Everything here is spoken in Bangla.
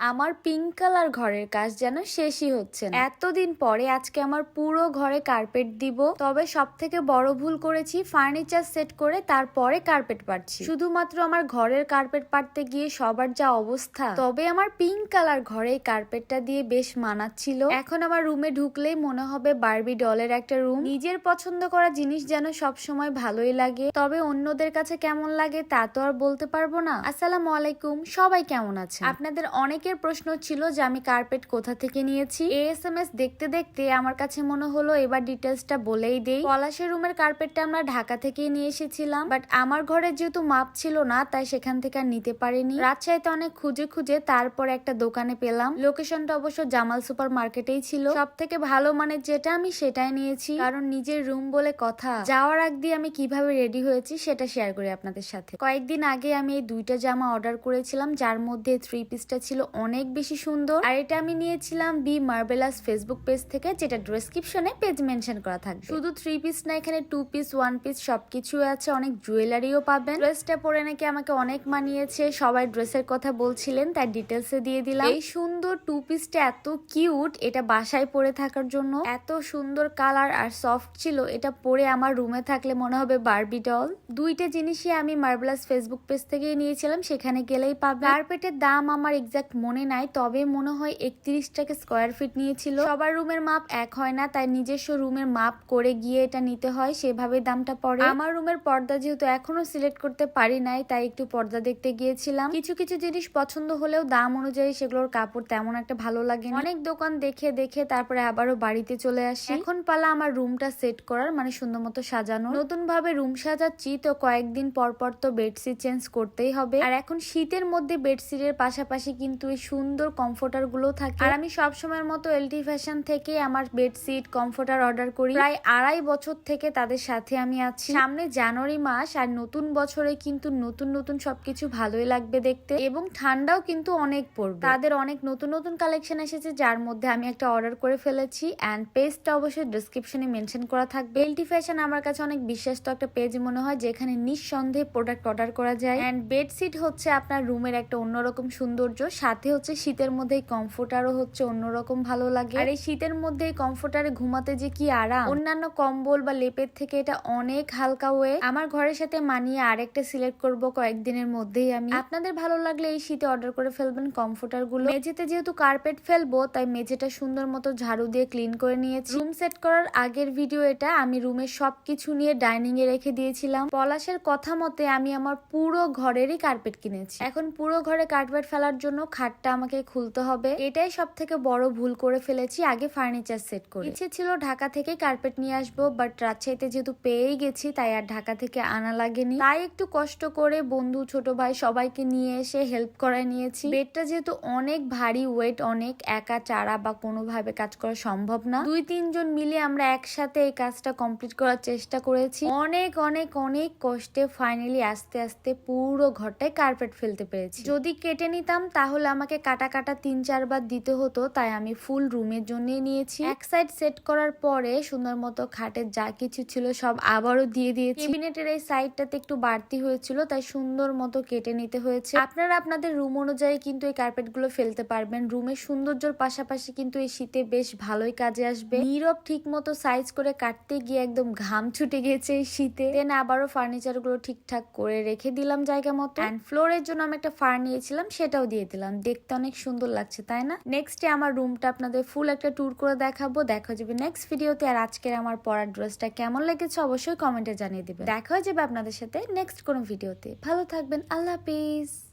আমার পিঙ্ক কালার ঘরের কাজ যেন শেষই হচ্ছে না। এতদিন পরে আজকে আমার পুরো ঘরে কার্পেট দিব, তবে সব থেকে বড় ভুল করেছি ফার্নিচার সেট করে তারপরে কার্পেট পাচ্ছি শুধুমাত্র আমার ঘরের কার্পেট পাড়তে গিয়ে সবার যা অবস্থা। তবে আমার পিঙ্ক কালার ঘরে কার্পেটটা দিয়ে বেশ মানাচ্ছিল। এখন আমার রুমে ঢুকলেই মনে হবে বারবি ডলের একটা রুম। নিজের পছন্দ করা জিনিস যেন সব সময় ভালোই লাগে। তবে অন্যদের কাছে কেমন লাগে তা তো আর বলতে পারব না। আসসালামু আলাইকুম, সবাই কেমন আছে আপনাদের অনেকের প্রশ্ন ছিল যে আমি কার্পেট কোথা থেকে নিয়েছি? এএসএমএস দেখতে দেখতে আমার কাছে মনে হলো এবার ডিটেলসটা বলেই দেই। পলাশের রুমের কার্পেটটা আমরা ঢাকা থেকেই নিয়ে এসেছিলাম। বাট আমার ঘরে যেহেতু মাপ ছিল না, তাই সেখান থেকে আর নিতে পারিনি। রাজশাহীতে অনেক খুঁজে খুঁজে তারপর একটা দোকানে পেলাম। লোকেশনটা অবশ্য জামাল সুপার মার্কেটেই ছিল। সব থেকে ভালো মানের যেটা আমি সেটাই নিয়েছি। কারণ নিজের রুম বলে কথা। যাওয়ার আগ দিয়ে আমি কীভাবে রেডি হয়েছি সেটা শেয়ার করি আপনাদের সাথে। কয়েকদিন আগে আমি এই দুইটা জামা অর্ডার করেছিলাম, যার মধ্যে থ্রি পিসটা ছিল অনেক বেশি সুন্দর। আর এটা আমি নিয়েছিলাম বি মার্বেলাস ফেসবুক পেজ থেকে, যেটা ডেসক্রিপশনে পেজ মেনশন করা থাকবে। শুধু থ্রি পিস না, এখানে টু পিস ওয়ান পিস সবকিছু আছে, অনেক জুয়েলারিও পাবেন। ড্রেসটা পরে নাকি আমাকে অনেক মানিয়েছে, সবাই ড্রেসের কথা বলছিলেন, তাই ডিটেলসে দিয়ে দিলাম। এই সুন্দর টু পিসটা এত কিউট এটা বাসায় পরে থাকার জন্য। এত সুন্দর কালার আর সফট ছিল, এটা পরে আমার রুমে থাকলে মনে হবে বার্বি ডল দুইটা জিনিসই আমি মার্বেলাস ফেসবুক পেজ থেকেই নিয়েছিলাম, সেখানে গেলেই পাবে কার্পেটের দাম আমার এক্সাক্ট মনে নাই, তবে মনে হয় একত্রিশটাকে স্কোয়ার ফিট নিয়েছিল। সবার রুমের মাপ এক হয় না, তাই নিজস্ব রুমের মাপ করে গিয়ে এটা নিতে হয়, সেভাবে দামটা পড়ে। আমার রুমের পর্দা যেহেতু এখনও সিলেক্ট করতে পারি নাই, তাই একটু পর্দা দেখতে গিয়েছিলাম। কিছু কিছু জিনিস পছন্দ হলেও দাম অনুযায়ী সেগুলোর কাপড় তেমন একটা ভালো লাগে অনেক দোকান দেখে দেখে তারপরে আবারও বাড়িতে চলে আসি। এখন পালা আমার রুমটা সেট করার মানে সুন্দর মতো সাজানো নতুন ভাবে রুম সাজাচ্ছি, তো কয়েকদিন পর পর তো বেডশিট চেঞ্জ করতেই হবে। আর এখন শীতের মধ্যে বেডশিটের পাশাপাশি কিন্তু সুন্দর কমফোর্টারগুলো থাকে। আর আমি সবসময়ের মতো এলটি ফ্যাশন থেকে আমার বেডশিট কমফোর্টার অর্ডার করি। প্রায় আড়াই বছর থেকে তাদের সাথে আমি আছি। সামনে জানুয়ারি মাস আর নতুন বছরে কিন্তু নতুন নতুন সবকিছু ভালোই লাগবে দেখতে। এবং ঠান্ডাও কিন্তু অনেক পড়বে। তাদের অনেক নতুন নতুন কালেকশন এসেছে যার মধ্যে আমি একটা অর্ডার করে ফেলেছি। অ্যান্ড পেজটা অবশ্যই ডিসক্রিপশনে মেনশন করা থাকবে। এলটি ফ্যাশন আমার কাছে অনেক বিশ্বস্ত একটা পেজ মনে হয় যেখানে নিঃসন্দেহে প্রোডাক্ট অর্ডার করা যায়। অ্যান্ড বেডশিট হচ্ছে আপনার রুমের একটা অন্যরকম সৌন্দর্য। সাথে হচ্ছে শীতের মধ্যে কমফোর্টারও হচ্ছে অন্যরকম ভালো লাগে। আর এই শীতের মধ্যে কমফোর্টারে ঘুমাতে যে কি আরাম। অন্যান্য কম্বল বা লেপের থেকে এটা অনেক হালকা ওয়ে। আমার ঘরের সাথে মানিয়ে আরেকটা সিলেক্ট করব কয়েকদিনের মধ্যেই আমি। আপনাদের ভালো লাগলে এই শীতে অর্ডার করে ফেলবেন কমফোর্টারগুলো। মেঝেতে যেহেতু কার্পেট ফেলব তাই মেঝেটা সুন্দর মতো ঝাড়ু দিয়ে ক্লিন করে নিয়েছি। রুম সেট করার আগের ভিডিও এটা আমি রুমের সবকিছু নিয়ে ডাইনিং এ রেখে দিয়েছিলাম। পলাশের কথা মতে আমি আমার পুরো ঘরেরই কার্পেট কিনেছি। এখন পুরো ঘরে কার্পেট ফেলার জন্য খাটটা আমাকে খুলতে হবে। এটাই সব থেকে বড় ভুল করে ফেলেছি। আগে ফার্নিচার সেট করে। ইচ্ছে ছিল ঢাকা থেকে কার্পেট নিয়ে আসব বাট রাজশাহীতে যেহেতু পেয়েই গেছি, তাই আর ঢাকা থেকে আনা লাগেনি। তাই একটু কষ্ট করে বন্ধু, ছোট ভাই সবাইকে নিয়ে এসে হেল্প করায় নিয়েছি। বেডটা যেহেতু অনেক ভারী ওয়েট অনেক, একা, চারা বা কোনোভাবে কাজ করা সম্ভব না। দুই, তিনজন মিলে আমরা একসাথে এই কাজটা কমপ্লিট করার চেষ্টা করেছি। অনেক অনেক অনেক কষ্টে ফাইনালি আস্তে আস্তে পুরো ঘরটায় কার্পেট ফেলতে পেরেছি। যদি কেটে নিতাম, তাহলে আমাকে কাটা কাটা তিন চারবার দিতে হতো, তাই আমি ফুল রুমের জন্য নিয়েছি। এক সাইড সেট করার পরে সুন্দর মতো খাটের যা কিছু ছিল সব আবারও দিয়ে দিয়েছি। ক্যাবিনেটের এই সাইডটাতে একটু বাড়তি হয়েছিল, তাই সুন্দর মতো কেটে নিতে হয়েছে। আপনারা আপনাদের রুম অনুযায়ী কিন্তু এই কার্পেটগুলো ফেলতে পারবেন। রুমের সৌন্দর্যর পাশাপাশি কিন্তু এই শীতে বেশ ভালোই কাজে আসবে। নীরব ঠিক মতো সাইজ করে কাটতে গিয়ে একদম ঘাম ছুটে গেছে এই শীতে। দেন আবারও ফার্নিচারগুলো ঠিকঠাক করে রেখে দিলাম জায়গা মতো। অ্যান্ড ফ্লোরের জন্য আমি একটা ফার নিয়েছিলাম, সেটাও দিয়ে দিলাম। দেখতে অনেক সুন্দর লাগছে, তাই না? নেক্সট আমার রুমটা আপনাদের ফুল একটা ট্যুর করে দেখাবো। দেখা যাবে নেক্সট ভিডিওতে আর আজকের আমার পরার ড্রেসটা কেমন লেগেছে অবশ্যই কমেন্টে জানিয়ে দিবেন। দেখা যাবে আপনাদের সাথে নেক্সট কোনো ভিডিওতে ভালো থাকবেন, আল্লাহ হাফিজ।